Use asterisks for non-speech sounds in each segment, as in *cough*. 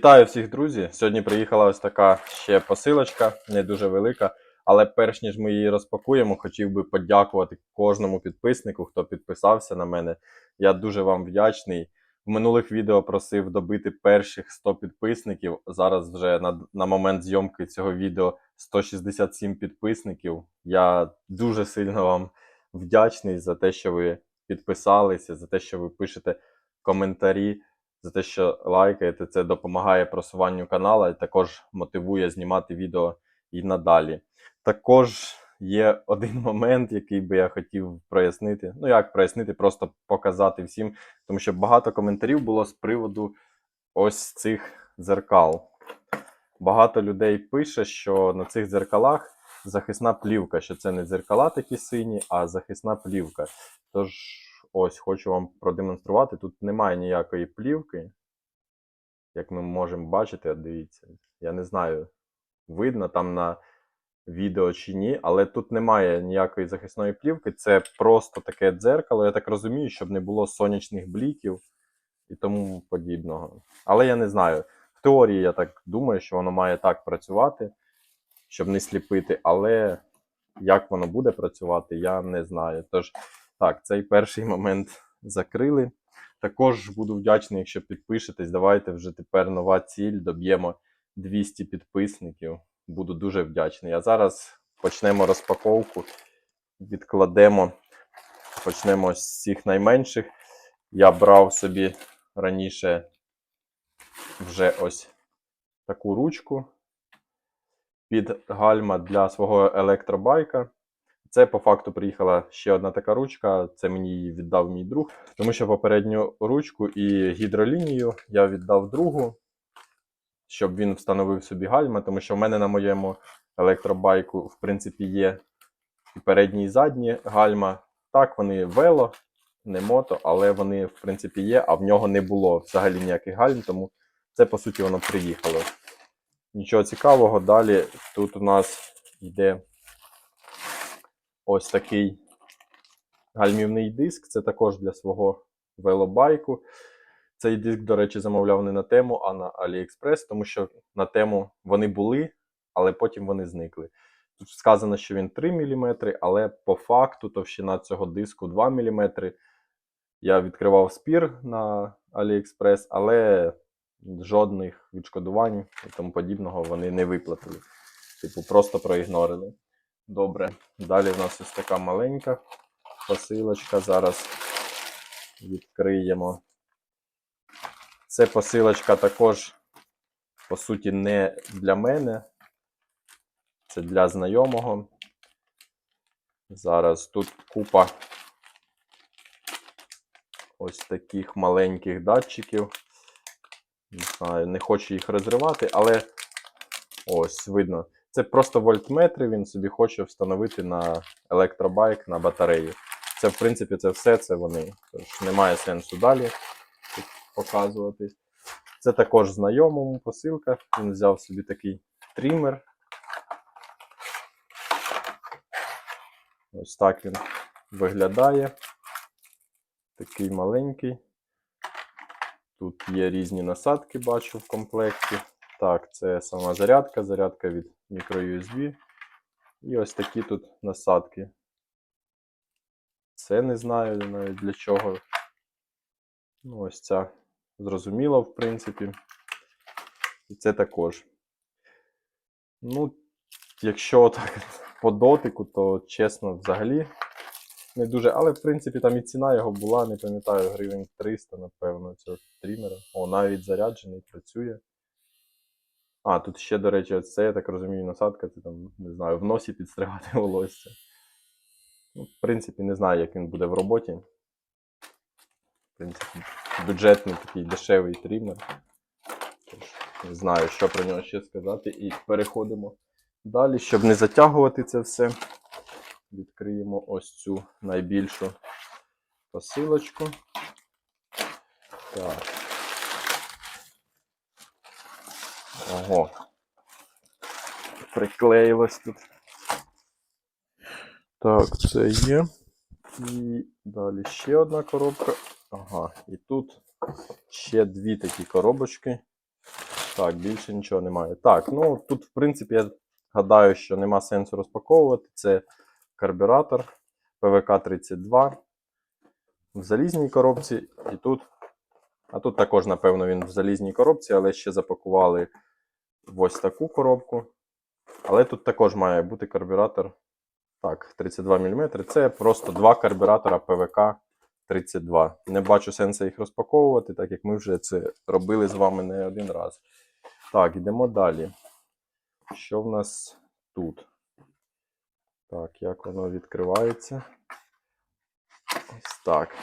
Вітаю всіх, друзі! Сьогодні приїхала ось така ще посилочка, не дуже велика. Але перш ніж ми її розпакуємо, хотів би подякувати кожному підписнику, хто підписався на мене. Я дуже вам вдячний. В минулих відео просив добити перших 100 підписників. Зараз вже на, на момент зйомки цього відео 167 підписників. Я дуже сильно вам вдячний за те, що ви підписалися, за те, що ви пишете коментарі за те, що лайкаєте. Це допомагає просуванню каналу і також мотивує знімати відео і надалі. Також є один *laughs* момент, який би я хотів прояснити. Ну, як прояснити, просто показати всім, тому що багато коментарів було з приводу ось цих дзеркал. Багато людей пише, що на цих дзеркалах захисна плівка, що це не дзеркала такі сині, а захисна плівка. Тож, ось хочу вам продемонструвати. Тут немає ніякої плівки. Як ми можемо бачити, дивіться. Я не знаю, видно там на відео чи ні, але тут немає ніякої захисної плівки. Це просто таке дзеркало. Я так розумію, щоб не було сонячних бліків і тому подібного. Але я не знаю. В теорії я так думаю, що воно має так працювати, щоб не сліпити, але як воно буде працювати, я не знаю. Тож, так, цей перший момент закрили. Також буду вдячний, якщо підпишетесь. Давайте вже тепер нова ціль. Доб'ємо 200 підписників. Буду дуже вдячний. А зараз почнемо розпаковку. Відкладемо, почнемо з всіх найменших. Я брав собі раніше вже ось таку ручку під гальма для свого електробайка. Це по факту приїхала ще одна така ручка. Це мені її віддав мій друг. Тому що попередню ручку і гідролінію я віддав другу, щоб він встановив собі гальма, тому що в мене на моєму електробайку, в принципі, є і передні, і задні гальма. Так, вони вело, не мото, але вони, в принципі, є, а в нього не було взагалі ніяких гальм, тому це, по суті, воно приїхало. Нічого цікавого. Далі тут у нас йде ось такий гальмівний диск. Це також для свого велобайку. Цей диск, до речі, замовляв не на тему, а на AliExpress, тому що на тему вони були, але потім вони зникли. Тут сказано, що він 3 мм, але по факту товщина цього диску 2 мм. Я відкривав спір на AliExpress, але жодних відшкодувань і тому подібного вони не виплатили. Типу, просто проігнорили. Добре. Далі в нас ось така маленька посилочка. Зараз відкриємо. Це посилочка також, по суті, не для мене. Це для знайомого. Зараз тут купа ось таких маленьких датчиків. Не знаю, не хочу їх розривати, але ось видно. Це просто вольтметри, він собі хоче встановити на електробайк, на батарею. Це, в принципі, це все, це вони. Тож немає сенсу далі тут показувати. Це також знайомому посилка. Він взяв собі такий трімер. Ось так він виглядає. Такий маленький. Тут є різні насадки, бачу в комплекті. Так, це сама зарядка, зарядка від microUSB. І ось такі тут насадки. Це не знаю навіть для чого. Ну, ось ця зрозуміла, в принципі. І це також. Ну, якщо так *laughs* по дотику, то чесно, взагалі не дуже. Але, в принципі, там і ціна його була, не пам'ятаю, гривень 300, напевно, цього трімера. О, навіть заряджений, працює. А, тут ще, до речі, це, я так розумію, насадка, це там, не знаю, в носі підстригати *laughs* волосся. Ну, в принципі, не знаю, як він буде в роботі. В принципі, бюджетний такий дешевий трімер. Не знаю, що про нього ще сказати. І переходимо далі, щоб не затягувати це все. Відкриємо ось цю найбільшу посилочку. Так. Ого. Приклеїлось тут. Так, це є. І далі ще одна коробка. Ага, і тут ще дві такі коробочки. Так, більше нічого немає. Так, ну тут, в принципі, я гадаю, що нема сенсу розпаковувати. Це карбюратор ПВК-32 в залізній коробці. І тут. А тут також, напевно, він в залізній коробці, але ще запакували ось таку коробку. Але тут також має бути карбюратор. Так, 32 мм. Це просто два карбюратора ПВК 32. Не бачу сенсу їх розпаковувати, так як ми вже це робили з вами не один раз. Так, йдемо далі. Що в нас тут? Так, як воно відкривається? Ось так.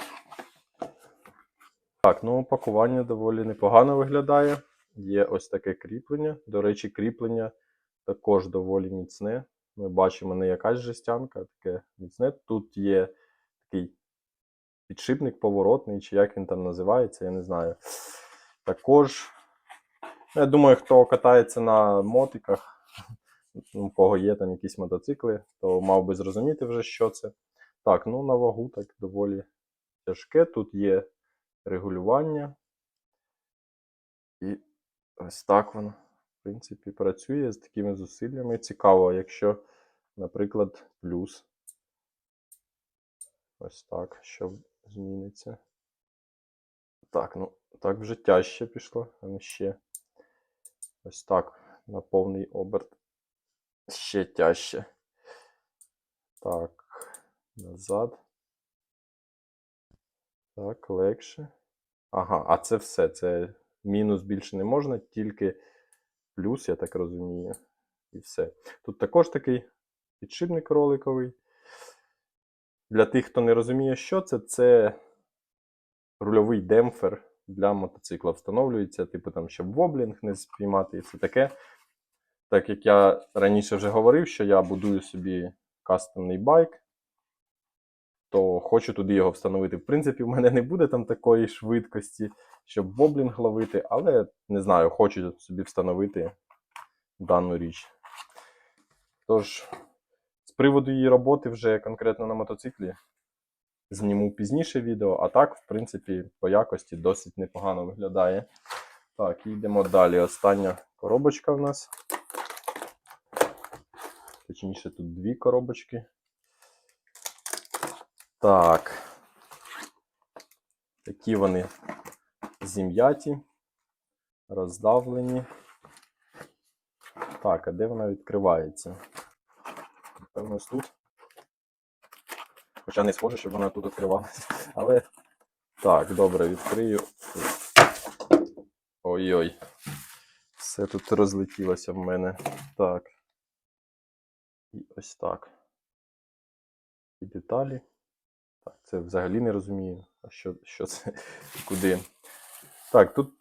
Так, ну пакування доволі непогано виглядає. Є ось таке кріплення. До речі, кріплення також доволі міцне. Ми бачимо не якась жестянка, а таке міцне. Тут є такий підшипник поворотний, чи як він там називається, я не знаю. Також, ну, я думаю, хто катається на мотиках, ну, у кого є там якісь мотоцикли, то мав би зрозуміти вже, що це. Так, ну на вагу так доволі тяжке. Тут є регулювання. І ось так воно, в принципі, працює з такими зусиллями. Цікаво, якщо, наприклад, плюс. Ось так, що зміниться. Так, ну, так вже тяжче пішло, а не ще. Ось так, на повний оберт. Ще тяжче. Так, назад. Так, легше. Ага, а це все. Це мінус більше не можна, тільки плюс, я так розумію. І все. Тут також такий підшипник роликовий. Для тих, хто не розуміє, що це, це рульовий демпфер для мотоцикла. Встановлюється, типу там, щоб воблінг не спіймати і все таке. Так як я раніше вже говорив, що я будую собі кастомний байк, то хочу туди його встановити. В принципі, в мене не буде там такої швидкості, щоб воблінг ловити, але не знаю, хочу собі встановити дану річ. Тож, з приводу її роботи вже конкретно на мотоциклі зніму пізніше відео, а так, в принципі, по якості досить непогано виглядає. Так, йдемо далі. Остання коробочка в нас. Точніше, тут дві коробочки. Так. Такі вони зім'яті, роздавлені. Так, а де вона відкривається? Напевно, ось тут. Хоча не схоже, щоб вона тут відкривалася. Але так, добре, відкрию. Ой-ой. Все тут розлетілося в мене. Так. І ось так. І деталі. Це взагалі не розумію. Що, що це? Куди? Так, тут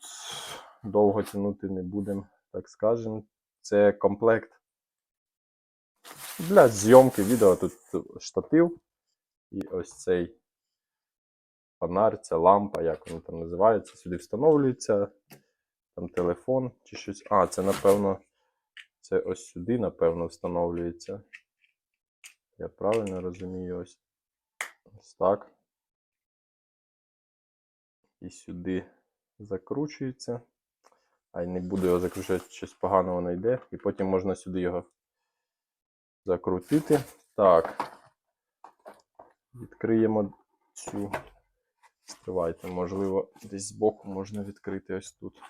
довго тягнути не будемо, так скажемо. Це комплект для зйомки відео. Тут штатив. І ось цей фонарь, ця лампа, як воно там називається, сюди встановлюється. Там телефон чи щось. А, це, напевно, це ось сюди, напевно, встановлюється. Я правильно розумію, ось. Ось так. І сюди закручується. А й не буду його закручувати, щось погано воно йде. І потім можна сюди його закрутити. Так. Відкриємо цю. Стривайте, можливо, десь збоку можна відкрити ось тут.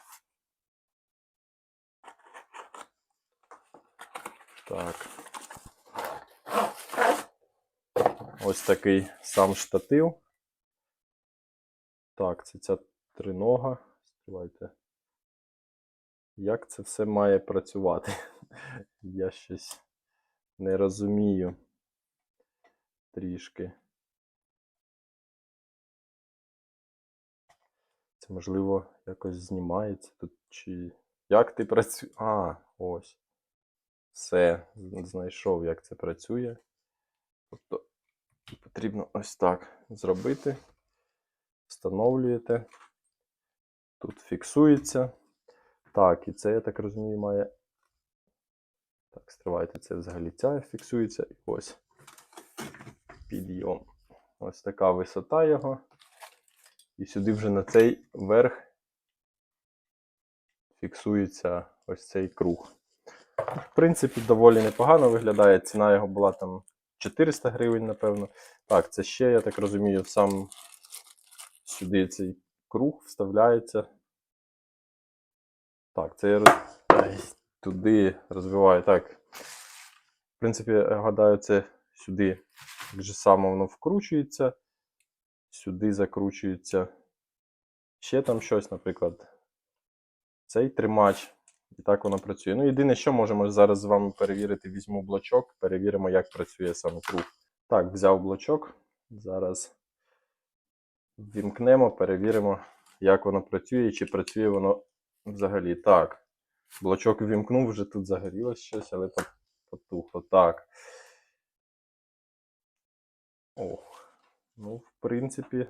Так. Ось такий сам штатив. Так, це ця тринога. Стривайте. Як це все має працювати? *laughs* Я щось не розумію трішки. Це можливо якось знімається тут чи. Як ти працюєш? А, ось. Все, знайшов, як це працює. Тобто потрібно ось так зробити. Встановлюєте. Тут фіксується. Так, і це, я так розумію, має. Так, стривайте, це взагалі ця фіксується. І ось підйом. Ось така висота його. І сюди вже на цей верх фіксується ось цей круг. В принципі, доволі непогано виглядає. Ціна його була там 400 гривень, напевно. Так, це ще, я так розумію, сам сюди цей круг вставляється. Так, це я роз... Туди розвиваю. Так. В принципі, я гадаю, це сюди так же само воно вкручується, сюди закручується. Ще там щось, наприклад, цей тримач. І так воно працює. Ну, єдине, що можемо зараз з вами перевірити, візьму блочок, перевіримо, як працює сам круг. Так, взяв блочок. Зараз вімкнемо, перевіримо, як воно працює, чи працює воно взагалі. Так. Блочок вімкнув, вже тут загорілось щось, але по- потухло. Так. Ох. Ну, в принципі,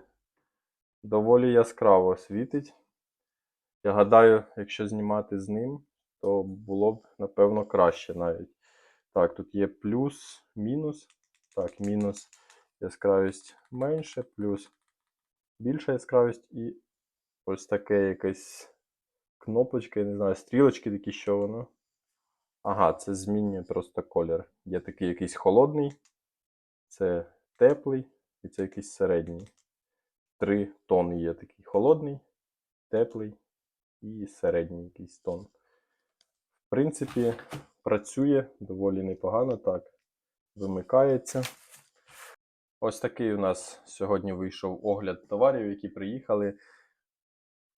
доволі яскраво світить. Я гадаю, якщо знімати з ним, то було б, напевно, краще навіть. Так, тут є плюс, мінус. Так, мінус яскравість менше, плюс більша яскравість і ось таке якась кнопочка, я не знаю, стрілочки такі, що воно. Ага, це змінює просто колір. Є такий якийсь холодний, це теплий і це якийсь середній. Три тони є такий холодний, теплий і середній якийсь тон. Принципі, працює доволі непогано так. Вимикається. Ось такий у нас сьогодні вийшов огляд товарів, які приїхали.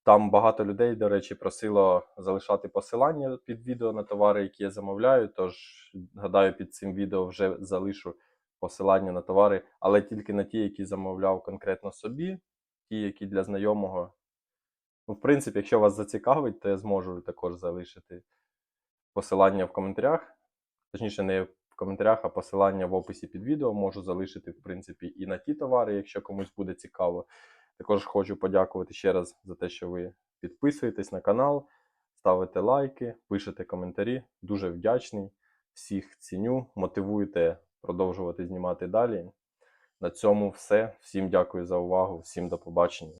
Там багато людей, до речі, просило залишати посилання під відео на товари, які я замовляю. Тож, гадаю, під цим відео вже залишу посилання на товари, але тільки на ті, які замовляв конкретно собі, ті, які для знайомого. Ну, в принципі, якщо вас зацікавить, то я зможу також залишити посилання в коментарях. Точніше, не в коментарях, а посилання в описі під відео можу залишити, в принципі, і на ті товари, якщо комусь буде цікаво. Також хочу подякувати ще раз за те, що ви підписуєтесь на канал, ставите лайки, пишете коментарі. Дуже вдячний. Всіх ціню, мотивуєте продовжувати знімати далі. На цьому все. Всім дякую за увагу, всім до побачення.